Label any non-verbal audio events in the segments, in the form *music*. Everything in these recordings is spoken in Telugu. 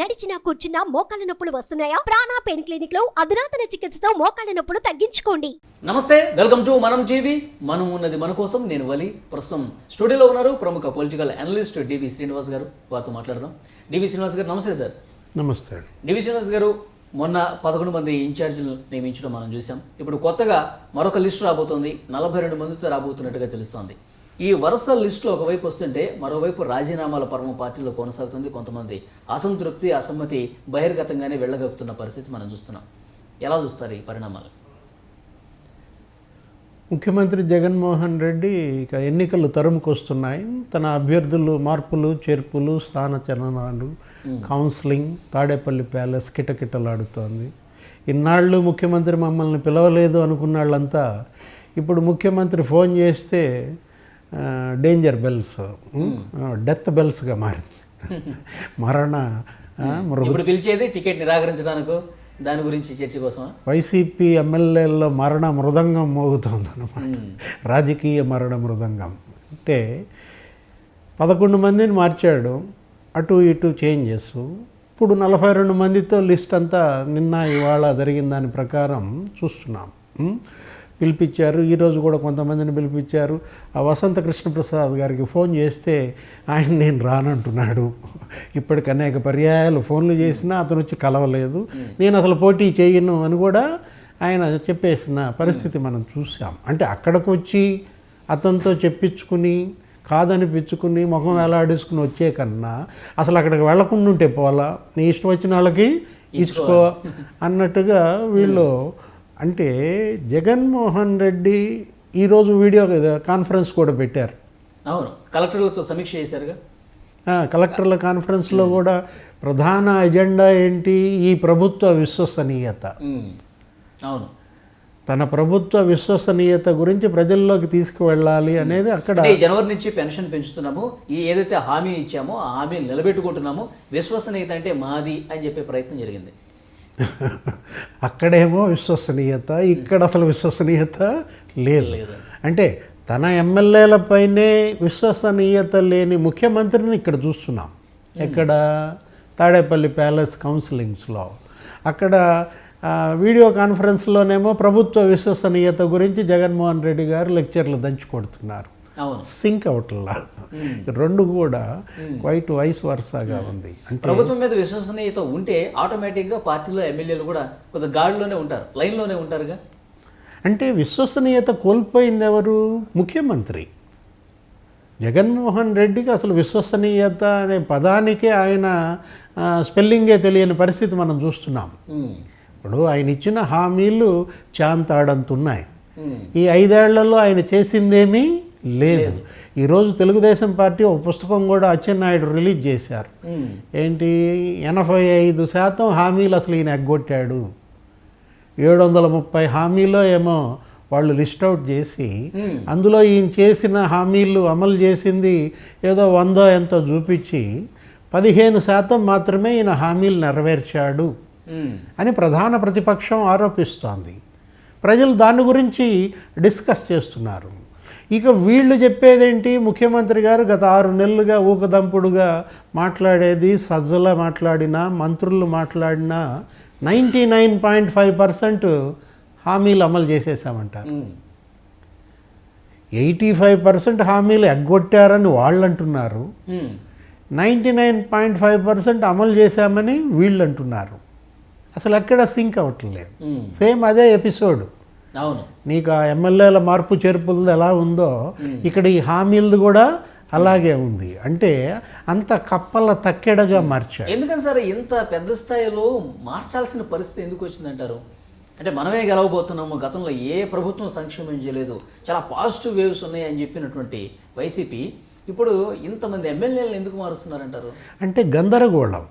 నడిచినా కూర్చున్నా మోకాళ్ళ నొప్పులు వస్తున్నాయా? ప్రాణా పెయిన్ క్లినిక్లో అధునాతన చికిత్సతో మోకాళ్ళ నొప్పులు తగ్గించుకోండి. నమస్తే వెల్కమ్ టు మనం జీవి మనం ఉన్నది మన కోసం నేను వలి. ప్రస్తుతం స్టూడియోలో ఉన్నారు ప్రముఖ పొలిటికల్ అనలిస్ట్ డివి శ్రీనివాస్ గారు. వారితో మాట్లాడదాం. డివి శ్రీనివాస్ గారు నమస్తే సార్. నమస్తే డివి శ్రీనివాస్ గారు మొన్న పదకొండు మంది ఇన్ఛార్జీలు నియమించడం మనం చూసాం ఇప్పుడు కొత్తగా మరొక లిస్టు రాబోతోంది. నలభై రెండు మందితో రాబోతున్నట్టుగా తెలుస్తోంది. ఈ వరుస లిస్టులో ఒకవైపు వస్తుంటే మరోవైపు రాజీనామాల పర్వం పార్టీలో కొనసాగుతుంది కొంతమంది. అసంతృప్తి అసమ్మతి బహిర్గతంగానే వెళ్ళగక్కుతున్న పరిస్థితి మనం చూస్తున్నాం. ఎలా చూస్తారు ఈ పరిణామాలు? ముఖ్యమంత్రి జగన్మోహన్ రెడ్డి ఇక ఎన్నికలు తరుముకొస్తున్నాయి. తన అభ్యర్థులు మార్పులు చేర్పులు స్థానచలనాలు కౌన్సిలింగ్ తాడేపల్లి ప్యాలెస్ కిటకిటలాడుతోంది. ఇన్నాళ్ళు ముఖ్యమంత్రి మమ్మల్ని పిలవలేదు అనుకున్న వాళ్ళంతా ఇప్పుడు ముఖ్యమంత్రి ఫోన్ చేస్తే డేంజర్ బెల్స్ డెత్ బెల్స్గా మారింది. మరణ ఇప్పుడు పిలిచేది టికెట్ నిరాకరించడానికో దాని గురించి చర్చ కోసమా? వైసీపీ ఎమ్మెల్యేల్లో మరణ మృదంగం మోగుతోంది అనమాట రాజకీయ మరణ మృదంగం. అంటే పదకొండు మందిని మార్చాడు అటు ఇటు చేంజెస్. ఇప్పుడు నలభై రెండు మందితో లిస్ట్ అంతా నిన్న ఇవాళ జరిగిన దాని ప్రకారం చూస్తున్నాం? పిలిపించారు. ఈరోజు కూడా కొంతమందిని పిలిపించారు. ఆ వసంత కృష్ణప్రసాద్ గారికి ఫోన్ చేస్తే ఆయన నేను రానంటున్నాడు. ఇప్పటికి అనేక పర్యాయాలు ఫోన్లు చేసినా అతను వచ్చి కలవలేదు. నేను అసలు పోటీ చేయను అని కూడా ఆయన చెప్పేసిన పరిస్థితి మనం చూసాం. అంటే అక్కడికి వచ్చి అతనితో చెప్పించుకుని కాదనిపించుకుని ముఖం వేలాడేసుకుని వచ్చే కన్నా అసలు అక్కడికి వెళ్ళకుండా ఉంటే పోలా నీ ఇష్టం వచ్చిన వాళ్ళకి ఇచ్చుకో అన్నట్టుగా వీళ్ళు అంటే జగన్మోహన్ రెడ్డి ఈరోజు వీడియో కాన్ఫరెన్స్ కూడా పెట్టారు. అవును. కలెక్టర్లతో సమీక్ష చేశారుగా? కలెక్టర్ల కాన్ఫరెన్స్లో కూడా ప్రధాన ఎజెండా ఏంటి? ఈ ప్రభుత్వ విశ్వసనీయత. ఉమ్. అవును. తన ప్రభుత్వ విశ్వసనీయత గురించి ప్రజల్లోకి తీసుకువెళ్ళాలి అనేది అక్కడ జనవరి నుంచి పెన్షన్ పెంచుతున్నాము. ఈ ఏదైతే హామీ ఇచ్చామో ఆ హామీ నిలబెట్టుకుంటున్నామో. విశ్వసనీయత అంటే మాది అని చెప్పే ప్రయత్నం జరిగింది. అక్కడేమో విశ్వసనీయత ఇక్కడ అసలు విశ్వసనీయత లేదు. అంటే తన ఎమ్మెల్యేలపైనే విశ్వసనీయత లేని ముఖ్యమంత్రిని ఇక్కడ చూస్తున్నాం. ఎక్కడ? తాడేపల్లి ప్యాలెస్ కౌన్సిలింగ్స్లో. అక్కడ వీడియో కాన్ఫరెన్స్లోనేమో ప్రభుత్వ విశ్వసనీయత గురించి జగన్మోహన్ రెడ్డి గారు లెక్చర్లు దంచి కొడుతున్నారు. సింక్ అవుట్లా రెండు కూడా క్వైట్ వైస్ వర్సాగా ఉంది. అంటే ప్రభుత్వం మీద విశ్వసనీయత ఉంటే ఆటోమేటిక్గా పార్టీలో ఎమ్మెల్యేలు కూడా కొంత గాడిలోనే ఉంటారు. లైన్లోనే ఉంటారుగా? అంటే విశ్వసనీయత కోల్పోయింది ఎవరు ముఖ్యమంత్రి. జగన్మోహన్ రెడ్డికి అసలు విశ్వసనీయత అనే పదానికే ఆయన స్పెల్లింగే తెలియని పరిస్థితి మనం చూస్తున్నాం. ఉమ్. ఇప్పుడు ఆయన ఇచ్చిన హామీలు చాంతాడంతున్నాయి. ఉమ్. ఈ ఐదేళ్ళలో ఆయన చేసిందేమీ లేదు. ఈరోజు తెలుగుదేశం పార్టీ ఒక పుస్తకం కూడా అచ్చెన్నాయుడు రిలీజ్ చేశారు. ఏంటి? ఎనభై ఐదు శాతం హామీలు అసలు ఈయన ఎగ్గొట్టాడు. ఏడు వందల ముప్పై హామీలో ఏమో వాళ్ళు లిస్ట్ అవుట్ చేసి అందులో ఈయన చేసిన హామీలు అమలు చేసింది ఏదో వందో ఎంతో చూపించి పదిహేను శాతం మాత్రమే ఈయన హామీలు నెరవేర్చాడు. అని ప్రధాన ప్రతిపక్షం ఆరోపిస్తోంది. ప్రజలు దాని గురించి డిస్కస్ చేస్తున్నారు. ఇక వీళ్ళు చెప్పేదేంటి ముఖ్యమంత్రి గారు గత ఆరు నెలలుగా ఊకదంపుడుగా మాట్లాడేది సజ్జల మాట్లాడినా మంత్రులు మాట్లాడినా ninety nine point five percent హామీలు అమలు చేసేసామంటారు. ఎయిటీ ఫైవ్ పర్సెంట్ హామీలు ఎగ్గొట్టారని వాళ్ళు అంటున్నారు. Ninety nine point five percent అమలు చేశామని వీళ్ళు అంటున్నారు అసలు ఎక్కడ సింక్ అవ్వట్లేదు. సేమ్ అదే ఎపిసోడ్ అవును. నీకు ఆ ఎమ్మెల్యేల మార్పు చేర్పులది ఎలా ఉందో ఇక్కడ ఈ హామీలది కూడా అలాగే ఉంది. అంటే అంత కప్పల తక్కెడగా మార్చాడు ఎందుకని సార్ ఇంత పెద్ద స్థాయిలో మార్చాల్సిన పరిస్థితి ఎందుకు వచ్చిందంటారు? అంటే మనమే గెలవబోతున్నాము గతంలో ఏ ప్రభుత్వం సంక్షేమం చేయలేదు చాలా పాజిటివ్ వేవ్స్ ఉన్నాయి అని చెప్పినటువంటి వైసీపీ ఇప్పుడు ఇంతమంది ఎమ్మెల్యేలను ఎందుకు మారుస్తున్నారంటారు? అంటే గందరగోళం.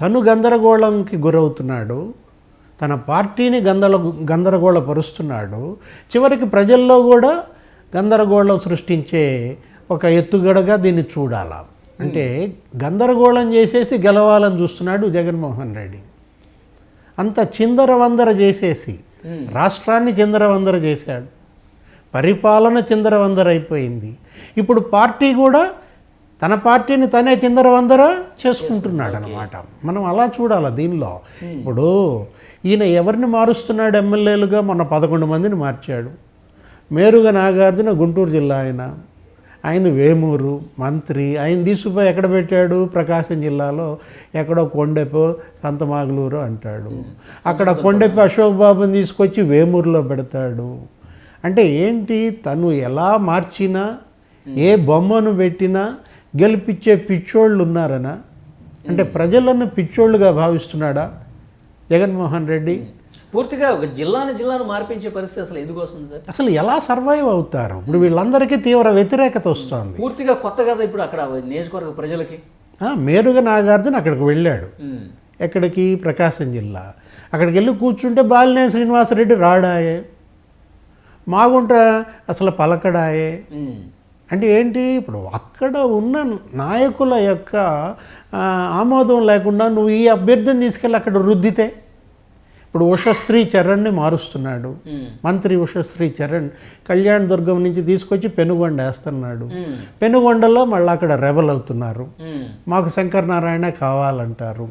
తను గందరగోళంకి గురవుతున్నాడు తన పార్టీని గందర గందరగోళపరుస్తున్నాడు. చివరికి ప్రజల్లో కూడా గందరగోళం సృష్టించే ఒక ఎత్తుగడగా దీన్ని చూడాల. అంటే గందరగోళం చేసేసి గెలవాలని చూస్తున్నాడు జగన్మోహన్ రెడ్డి. అంత చిందరవందర చేసేసి రాష్ట్రాన్ని చిందరవందర చేశాడు. పరిపాలన చిందరవందర అయిపోయింది. ఇప్పుడు పార్టీ కూడా తన పార్టీని తనే చిందరవందర చేసుకుంటున్నాడు. అనమాట మనం అలా చూడాలి దీనిలో. ఇప్పుడు ఈయన ఎవరిని మారుస్తున్నాడు ఎమ్మెల్యేలుగా? మొన్న పదకొండు మందిని మార్చాడు. మేరుగా నాగార్జున గుంటూరు జిల్లా ఆయన. ఆయన వేమూరు మంత్రి ఆయన తీసుకుపోయి ఎక్కడ పెట్టాడు? ప్రకాశం జిల్లాలో ఎక్కడో కొండెపో సంతమాగులూరు అంటాడు. అక్కడ కొండెపో అశోక్ బాబుని తీసుకొచ్చి వేమూరులో పెడతాడు. అంటే ఏంటి? తను ఎలా మార్చినా ఏ బొమ్మను పెట్టినా గెలిపించే పిచ్చోళ్ళు ఉన్నారనా అంటే ప్రజలను పిచ్చోళ్ళుగా భావిస్తున్నాడా? జగన్మోహన్ రెడ్డి. పూర్తిగా ఒక జిల్లాని జిల్లాను మార్పించే పరిస్థితి అసలు ఎందుకు వస్తుంది సార్? అసలు ఎలా సర్వైవ్ అవుతారు? ఇప్పుడు వీళ్ళందరికీ తీవ్ర వ్యతిరేకత వస్తుంది. పూర్తిగా కొత్త కదా ఇప్పుడు అక్కడ నియోజకవర్గ ప్రజలకి? మేరుగా నాగార్జున అక్కడికి వెళ్ళాడు. ఎక్కడికి? ప్రకాశం జిల్లా. అక్కడికి వెళ్ళి కూర్చుంటే బాలినేని శ్రీనివాసరెడ్డి రాడాయే. మాగుంట అసలు పలకడాయే. అంటే ఏంటి? ఇప్పుడు అక్కడ ఉన్న నాయకుల యొక్క ఆమోదం లేకుండా నువ్వు ఈ అభ్యర్థిని తీసుకెళ్ళి అక్కడ రుద్దితే? ఇప్పుడు ఉషశ్రీ చరణ్ని మారుస్తున్నాడు. మంత్రి ఉషశ్రీ చరణ్ కళ్యాణ్ దుర్గం నుంచి తీసుకొచ్చి పెనుగొండ వేస్తున్నాడు. పెనుగొండలో మళ్ళీ అక్కడ రెబల్ అవుతున్నారు. మాకు శంకర్ నారాయణ కావాలంటారు.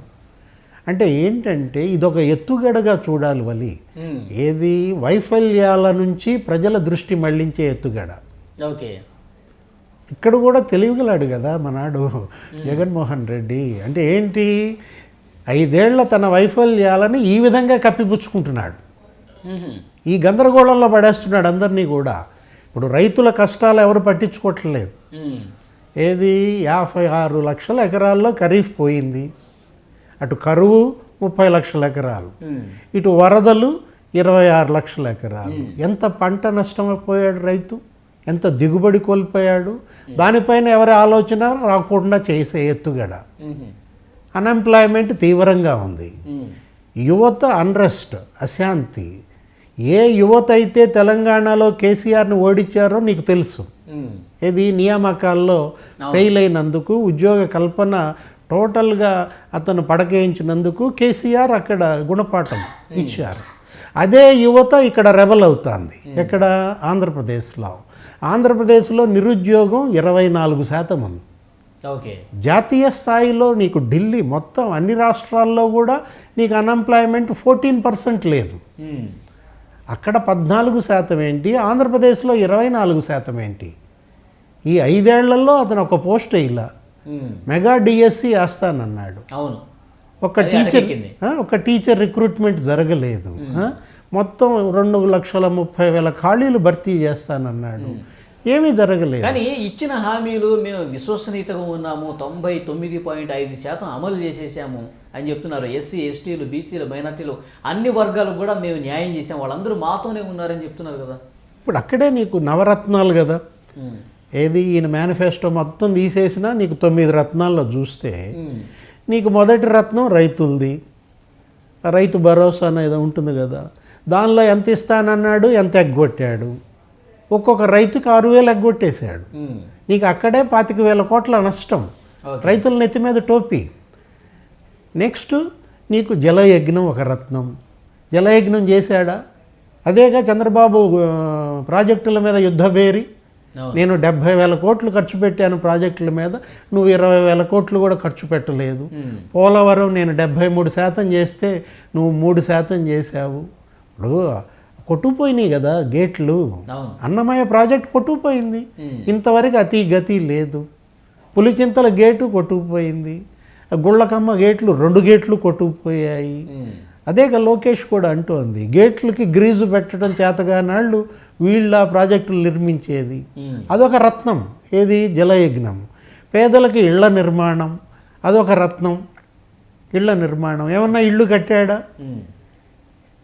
అంటే ఏంటంటే ఇదొక ఎత్తుగడగా చూడాలి వలి. ఏది వైఫల్యాల నుంచి ప్రజల దృష్టి మళ్ళించే ఎత్తుగడ. ఓకే. ఇక్కడ కూడా తెలివిగలాడు కదా మనాడు జగన్మోహన్ రెడ్డి. అంటే ఏంటి? ఐదేళ్ళ తన వైఫల్యాలని ఈ విధంగా కప్పిపుచ్చుకుంటున్నాడు. ఈ గందరగోళంలో పడేస్తున్నాడు అందరినీ కూడా. ఇప్పుడు రైతుల కష్టాలు ఎవరు పట్టించుకోవట్లేదు. ఏది? యాభై ఆరు లక్షల ఎకరాల్లో ఖరీఫ్ పోయింది. అటు కరువు ముప్పై లక్షల ఎకరాలు. ఇటు వరదలు ఇరవై ఆరు లక్షల ఎకరాలు. ఎంత పంట నష్టమైపోయాడు రైతు? ఎంత దిగుబడి కోల్పోయాడు? దానిపైన ఎవరి ఆలోచన రాకుండా చేసే ఎత్తుగడ. అన్ఎంప్లాయ్మెంట్ తీవ్రంగా ఉంది. యువత అన్రెస్ట్ అశాంతి. ఏ యువత అయితే తెలంగాణలో కేసీఆర్ని ఓడించారో నీకు తెలుసు. ఏది? నియామకాల్లో ఫెయిల్ అయినందుకు ఉద్యోగ కల్పన టోటల్గా అతను పడకేయించినందుకు కేసీఆర్ అక్కడ గుణపాఠం ఇచ్చారు. అదే యువత ఇక్కడ రెబల్ అవుతుంది. ఎక్కడ? ఆంధ్రప్రదేశ్లో. ఆంధ్రప్రదేశ్లో నిరుద్యోగం ఇరవై నాలుగు శాతం ఉంది. ఓకే. జాతీయ స్థాయిలో నీకు ఢిల్లీ మొత్తం అన్ని రాష్ట్రాల్లో కూడా నీకు అన్ఎంప్లాయ్మెంట్ ఫోర్టీన్ పర్సెంట్ లేదు. అక్కడ పద్నాలుగు శాతం ఏంటి? ఆంధ్రప్రదేశ్లో ఇరవై నాలుగు శాతం ఏంటి? ఈ ఐదేళ్ళలో అతను ఒక పోస్ట్ ఇలా. మెగా డిఎస్సి వేస్తానన్నాడు. అవును. ఒక టీచర్ ఒక టీచర్ రిక్రూట్మెంట్ జరగలేదు. మొత్తం రెండు లక్షల ముప్పై వేల ఖాళీలు భర్తీ చేస్తానన్నాడు. ఏమీ జరగలేదు. కానీ ఇచ్చిన హామీలు మేము విశ్వసనీయతగా ఉన్నాము తొంభై తొమ్మిది పాయింట్ ఐదు శాతం అమలు చేసేసాము అని చెప్తున్నారు ఎస్సీ ఎస్టీలు బీసీలు మైనార్టీలు. అన్ని వర్గాలకు కూడా మేము న్యాయం చేసాం వాళ్ళందరూ మాతోనే ఉన్నారని చెప్తున్నారు కదా. ఇప్పుడు అక్కడే నీకు నవరత్నాలు కదా. ఏది ఈయన మేనిఫెస్టో మొత్తం తీసేసినా నీకు తొమ్మిది రత్నాల్లో చూస్తే. నీకు మొదటి రత్నం రైతులది. రైతు భరోసా అనేది ఉంటుంది కదా. దానిలో ఎంత ఇస్తానన్నాడు ఎంత ఎగ్గొట్టాడు. ఒక్కొక్క రైతుకి ఆరు వేలు ఎగ్గొట్టేశాడు. నీకు అక్కడే పాతిక వేల కోట్ల నష్టం. రైతుల నెత్తి మీద టోపీ. నెక్స్ట్ నీకు జలయజ్ఞం ఒక రత్నం. జలయజ్ఞం చేశాడా? అదేగా చంద్రబాబు ప్రాజెక్టుల మీద యుద్ధబేరి. నేను డెబ్భై వేల కోట్లు ఖర్చు పెట్టాను ప్రాజెక్టుల మీద. నువ్వు ఇరవై వేల కోట్లు కూడా ఖర్చు పెట్టలేదు. పోలవరం నేను డెబ్భై మూడు శాతం చేస్తే నువ్వు మూడు శాతం చేశావు. ఇప్పుడు కొట్టుకుపోయినాయి కదా గేట్లు. అన్నమయ్య ప్రాజెక్ట్ కొట్టుకుపోయింది. ఇంతవరకు అతి గతి లేదు. పులిచింతల గేటు కొట్టుకుపోయింది. గుళ్ళకమ్మ గేట్లు రెండు గేట్లు కొట్టుకుపోయాయి. అదేగా లోకేష్ కూడా అంటోంది గేట్లకి గ్రీజు పెట్టడం చేతగానాళ్ళు వీళ్ళ ప్రాజెక్టులు నిర్మించేది. అదొక రత్నం ఏది? జలయజ్ఞం. పేదలకి ఇళ్ళ నిర్మాణం అదొక రత్నం ఇళ్ళ నిర్మాణం. ఏమన్నా ఇళ్ళు కట్టాడా.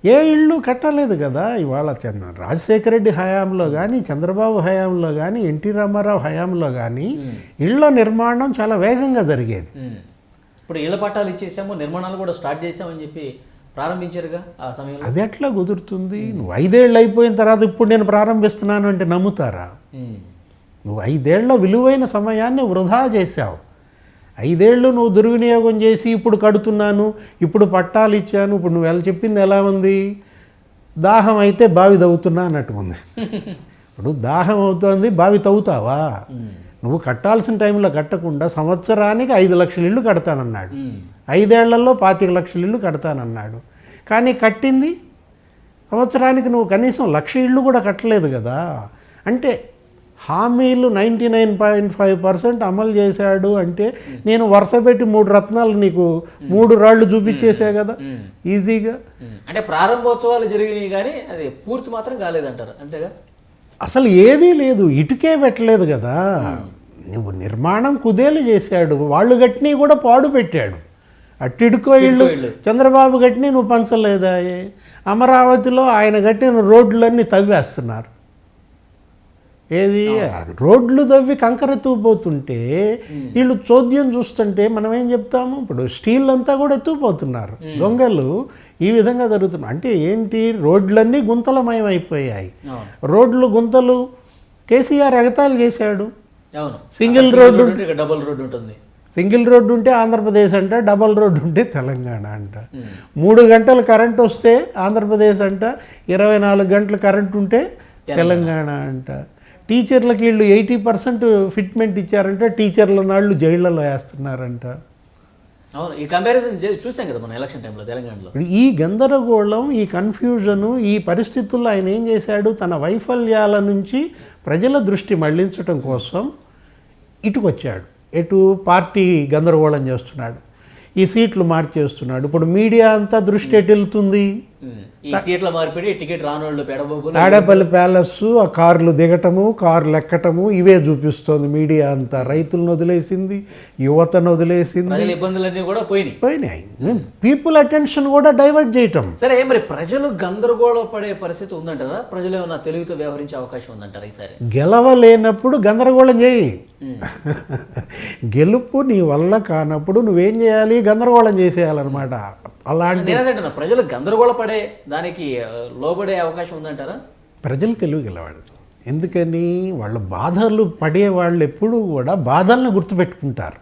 ఏ ఇళ్ళు కట్టలేదు కదా? ఇవాళ చంద్ర రాజశేఖర రెడ్డి హయాంలో కానీ చంద్రబాబు హయాంలో కానీ ఎన్టీ రామారావు హయాంలో కానీ ఇళ్ళ నిర్మాణం చాలా వేగంగా జరిగేది. ఇప్పుడు ఇళ్ళ పట్టాలు ఇచ్చేసాము నిర్మాణాలు కూడా స్టార్ట్ చేసామని చెప్పి ప్రారంభించారుగా ఆ సమయంలో? అది ఎట్లా కుదురుతుంది? నువ్వు ఐదేళ్ళు అయిపోయిన తర్వాత ఇప్పుడు నేను ప్రారంభిస్తున్నాను అంటే నమ్ముతారా. నువ్వు ఐదేళ్ళ విలువైన సమయాన్ని వృధా చేశావు. ఐదేళ్ళు నువ్వు దుర్వినియోగం చేసి ఇప్పుడు కడుతున్నాను ఇప్పుడు పట్టాలు ఇచ్చాను ఇప్పుడు నువ్వు ఎలా చెప్పింది ఎలా ఉంది? దాహం అయితే బావి తవ్వుతున్నా అన్నట్టు ఉంది. ఇప్పుడు దాహం అవుతుంది బావి తవ్వుతావా? నువ్వు కట్టాల్సిన టైంలో కట్టకుండా సంవత్సరానికి ఐదు లక్షల ఇల్లు కడతానన్నాడు. ఐదేళ్ళలో పాతిక లక్షల ఇల్లు కడతానన్నాడు. కానీ కట్టింది? సంవత్సరానికి నువ్వు కనీసం లక్ష ఇళ్ళు కూడా కట్టలేదు కదా. అంటే హామీలు ninety nine point five percent అమలు చేశాడు అంటే నేను వరుస పెట్టి మూడు రత్నాలు నీకు మూడు రాళ్ళు చూపించేసా కదా. ఈజీగా. అంటే ప్రారంభోత్సవాలు జరిగినాయి కానీ అది పూర్తి మాత్రం కాలేదంటారు అంతేగా? అసలు ఏదీ లేదు ఇటుకే పెట్టలేదు కదా. నువ్వు నిర్మాణం కుదేలు చేశాడు వాళ్ళు గట్టిని కూడా పాడు పెట్టాడు. అట్టిడుకో ఇళ్ళు చంద్రబాబు గట్టిని నువ్వు పంచలేదా అమరావతిలో ఆయన గట్టిన రోడ్లన్నీ తవ్వేస్తున్నారు. ఏది? రోడ్లు తవ్వి కంకర ఎత్తుకుపోతుంటే వీళ్ళు చోద్యం చూస్తుంటే మనం ఏం చెప్తాము? ఇప్పుడు స్టీల్ అంతా కూడా ఎత్తుకుపోతున్నారు. దొంగలు ఈ విధంగా జరుగుతున్నాయి అంటే ఏంటి? రోడ్లన్నీ గుంతలమయం అయిపోయాయి అవును. రోడ్లు గుంతలు. కేసీఆర్ ఎగతాళి చేశాడు. సింగిల్ రోడ్డు డబుల్ రోడ్డు ఉంటుంది. సింగిల్ రోడ్డు ఉంటే ఆంధ్రప్రదేశ్ అంట డబల్ రోడ్డు ఉంటే తెలంగాణ అంట. మూడు గంటలు కరెంట్ వస్తే ఆంధ్రప్రదేశ్ అంట ఇరవై నాలుగు గంటలు కరెంట్ ఉంటే తెలంగాణ అంట. టీచర్లకి వీళ్ళు ఎయిటీ పర్సెంట్ ఫిట్మెంట్ ఇచ్చారంటే టీచర్ల నాళ్ళు జైళ్ళలో వేస్తున్నారంట. అవును ఈ కంపారిజన్ చూసాం కదా మన ఎలక్షన్ టైంలో తెలంగాణలో. ఈ గందరగోళం ఈ కన్ఫ్యూజను ఈ పరిస్థితుల్లో ఆయన ఏం చేశాడు? తన వైఫల్యాల నుంచి ప్రజల దృష్టి మళ్ళించడం కోసం ఇటుకొచ్చాడు. ఎటు పార్టీ గందరగోళం చేస్తున్నాడు. ఈ సీట్లు మార్చేస్తున్నాడు. ఇప్పుడు మీడియా అంతా దృష్టి ఎటు వెళ్తుంది? తాడేపల్లి ప్యాలెస్ ఆ కార్లు దిగటము కార్లు ఎక్కటము ఇవే చూపిస్తోంది మీడియా అంతా. రైతులను వదిలేసింది యువతను వదిలేసింది. ఇబ్బందులన్నీ కూడా పోయినాయి. పోయినాయి. పీపుల్ అటెన్షన్ కూడా డైవర్ట్ చేయటం. సరే మరి ప్రజలు గందరగోళ పడే పరిస్థితి ఉందంటారా? ప్రజలు ఏమన్నా తెలివితో వ్యవహరించే అవకాశం ఉందంటారా ఈసారి? గెలవలేనప్పుడు గందరగోళం చేయి. *laughs* గెలుపు నీ వల్ల కానప్పుడు నువ్వేం చేయాలి? గందరగోళం చేసేయాలన్నమాట. అలాంటి ప్రజలు గందరగోళ పడే దానికి లోబడే అవకాశం ఉందంటారా? ప్రజలు తెలివి గెలవాడు ఎందుకని? వాళ్ళ బాధలు పడే వాళ్ళు ఎప్పుడూ కూడా బాధలను గుర్తుపెట్టుకుంటారు.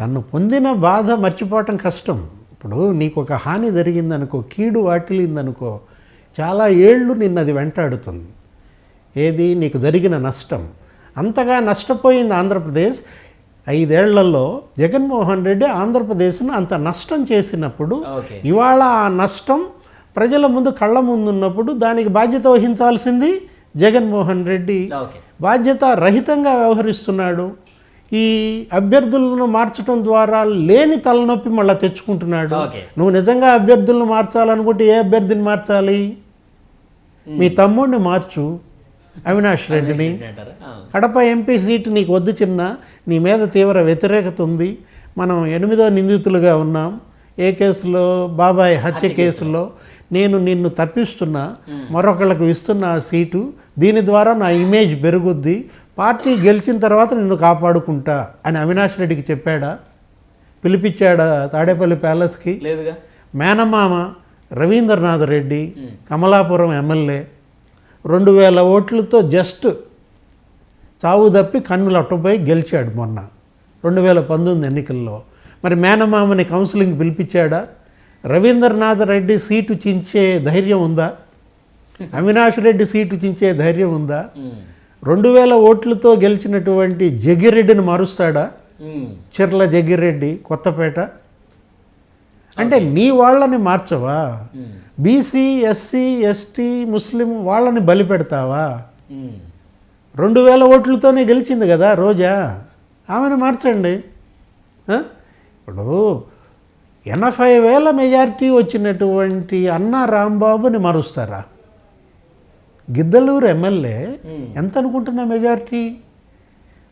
తను పొందిన బాధ మర్చిపోవటం కష్టం. ఇప్పుడు నీకు ఒక హాని జరిగిందనుకో కీడు వాటిల్లిందనుకో చాలా ఏళ్ళు నిన్ను అది వెంటాడుతుంది. ఏది? నీకు జరిగిన నష్టం. అంతగా నష్టపోయింది ఆంధ్రప్రదేశ్. ఐదేళ్ళలో జగన్మోహన్ రెడ్డి ఆంధ్రప్రదేశ్ను అంత నష్టం చేసినప్పుడు ఇవాళ ఆ నష్టం ప్రజల ముందు కళ్ళ ముందు ఉన్నప్పుడు దానికి బాధ్యత వహించాల్సింది జగన్మోహన్ రెడ్డి. బాధ్యత రహితంగా వ్యవహరిస్తున్నాడు. ఈ అభ్యర్థులను మార్చడం ద్వారా లేని తలనొప్పి మళ్ళీ తెచ్చుకుంటున్నాడు. నువ్వు నిజంగా అభ్యర్థులను మార్చాలనుకుంటే ఏ అభ్యర్థిని మార్చాలి? మీ తమ్ముడిని మార్చు. అవినాష్ రెడ్డిని. కడప ఎంపీ సీటు నీకు వద్దు చిన్న నీ మీద తీవ్ర వ్యతిరేకత ఉంది. మనం ఎనిమిదో నిందితులుగా ఉన్నాం. ఏ కేసులో? బాబాయ్ హత్య కేసులో. నేను నిన్ను తప్పిస్తున్నా. మరొకళ్ళకు ఇస్తున్న ఆ సీటు. దీని ద్వారా నా ఇమేజ్ పెరుగుద్ది. పార్టీ గెలిచిన తర్వాత నిన్ను కాపాడుకుంటా అని అవినాష్ రెడ్డికి చెప్పాడా? పిలిపించాడా తాడేపల్లి ప్యాలెస్కి? లేదుగా. మేనమామ రవీంద్రనాథ్ రెడ్డి కమలాపురం ఎమ్మెల్యే. రెండు వేల ఓట్లతో జస్ట్ చావు తప్పి కన్నులు అట్టుపోయి గెలిచాడు మొన్న. రెండు వేల పంతొమ్మిది ఎన్నికల్లో. మరి మేనమామని కౌన్సిలింగ్ పిలిపించాడా? రవీంద్రనాథ్ రెడ్డి సీటు చించే ధైర్యం ఉందా? అవినాష్ రెడ్డి సీటు చించే ధైర్యం ఉందా. రెండు వేల ఓట్లతో గెలిచినటువంటి జగ్గిరెడ్డిని మారుస్తాడా. చిర్ల జగ్గిరెడ్డి కొత్తపేట? అంటే నీ వాళ్ళని మార్చవా? బీసీ ఎస్సీ ఎస్టీ ముస్లిం వాళ్ళని బలి పెడతావా. రెండు వేల ఓట్లతోనే గెలిచింది కదా రోజా? ఆమెను మార్చండి? ఇప్పుడు ఎనభై వేల మెజారిటీ వచ్చినటువంటి అన్నా రాంబాబుని మారుస్తారా? గిద్దలూరు ఎమ్మెల్యే ఎంత అనుకుంటున్న మెజారిటీ?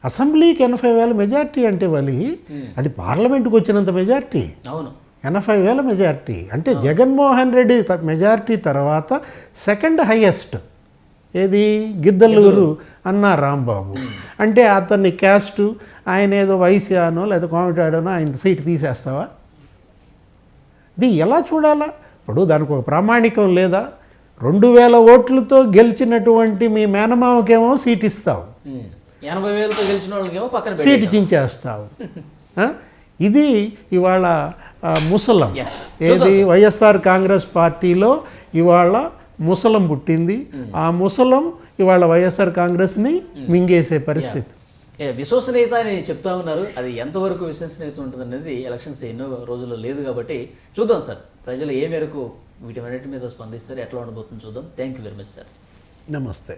అసెంబ్లీకి ఎనభై వేల మెజారిటీ అంటే వలి అది పార్లమెంట్కి వచ్చినంత మెజారిటీ. అవును. ఎనభై వేల మెజారిటీ. అంటే జగన్మోహన్ రెడ్డి మెజారిటీ తర్వాత సెకండ్ హైయెస్ట్. ఏది? గిద్దలూరు అన్న రాంబాబు. అంటే అతన్ని క్యాస్ట్ ఆయన ఏదో వైశ్యానో లేదా కోమటాడనో ఆయన సీట్ తీసేస్తావా? ఇది ఎలా చూడాలా? ఇప్పుడు దానికి ఒక ప్రామాణికం లేదా? రెండు వేల ఓట్లతో గెలిచినటువంటి మీ మేనమామకేమో సీట్ ఇస్తావు. ఎనభై వేలతో గెలిచిన వాళ్ళకేమో పక్కన సీటు చించేస్తావు? *laughs* ఇది ఇవాళ ముసలం. ఏది? వైఎస్ఆర్ కాంగ్రెస్ పార్టీలో ఇవాళ ముసలం పుట్టింది. ఆ ముసలం ఇవాళ వైఎస్ఆర్ కాంగ్రెస్ని మింగేసే పరిస్థితి. విశ్వసనీయత అని చెప్తా ఉన్నారు. అది ఎంతవరకు విశ్వసనీయత ఉంటుంది అనేది ఎలక్షన్స్ ఎన్నో రోజుల్లో లేదు కాబట్టి చూద్దాం సార్. ప్రజలు ఏ మేరకు వీటి మీద స్పందిస్తారు ఎట్లా ఉండబోతుంది చూద్దాం. Thank you very much sir namaste.